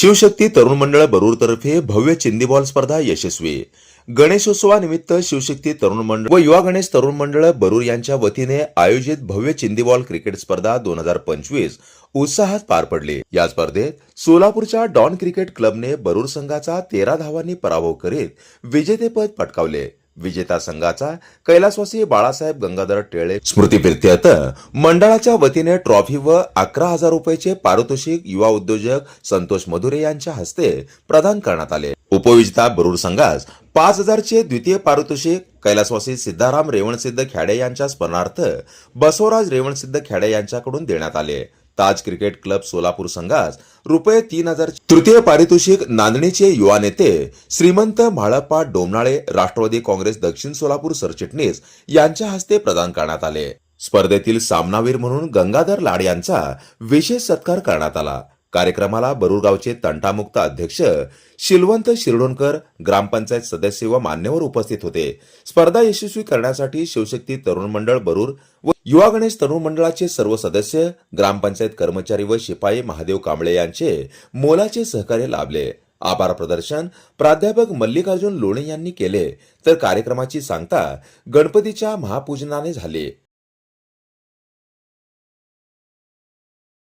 शिवशक्ती तरुण मंडळ बरूरतर्फे भव्य चिंदीबॉल स्पर्धा यशस्वी. गणेशोत्सवानिमित्त शिवशक्ती तरुण मंडळ व युवा गणेश तरुण मंडळ बरूर यांच्या वतीने आयोजित भव्य चिंदीबॉल क्रिकेट स्पर्धा दोन हजार पंचवीस उत्साहात पार पडली. या स्पर्धेत सोलापूरच्या डॉन क्रिकेट क्लबने बरूर संघाचा तेरा धावांनी पराभव करीत विजेतेपद पटकावले. विजेता संघाचा कैलासवासी बाळासाहेब गंगाधर टेळे स्मृतीप्रित्यर्थ मंडळाच्या वतीने ट्रॉफी व अकरा हजार रुपयाचे पारितोषिक युवा उद्योजक संतोष मधुरे यांच्या हस्ते प्रदान करण्यात आले. उपविजेता बरूर संघास पाच हजारचे द्वितीय पारितोषिक कैलासवासी सिद्धाराम रेवणसिद्ध खेडे यांच्या स्मरणार्थ बसवराज रेवणसिद्ध खेडे यांच्याकडून देण्यात आले. ताज क्रिकेट क्लब सोलापूर संघास रुपये तीन हजार तृतीय पारितोषिक नांदणीचे युवा नेते श्रीमंत म्हाळप्पा डोमनाळे राष्ट्रवादी काँग्रेस दक्षिण सोलापूर सरचिटणीस यांच्या हस्ते प्रदान करण्यात आले. स्पर्धेतील सामनावीर म्हणून गंगाधर लाड यांचा विशेष सत्कार करण्यात आला. कार्यक्रमाला बरुरगावचे तंटामुक्त अध्यक्ष शिलवंत शिरडोणकर ग्रामपंचायत सदस्य व मान्यवर उपस्थित होते. स्पर्धा यशस्वी करण्यासाठी शिवशक्ती तरुण मंडळ बरूर व युवा गणेश तरुण मंडळाचे सर्व सदस्य ग्रामपंचायत कर्मचारी व शिपाई महादेव कांबळे यांचे मोलाचे सहकार्य लाभले. आभार प्रदर्शन प्राध्यापक मल्लिकार्जुन लोणे यांनी केले. तर कार्यक्रमाची सांगता गणपतीच्या महापूजनाने झाली.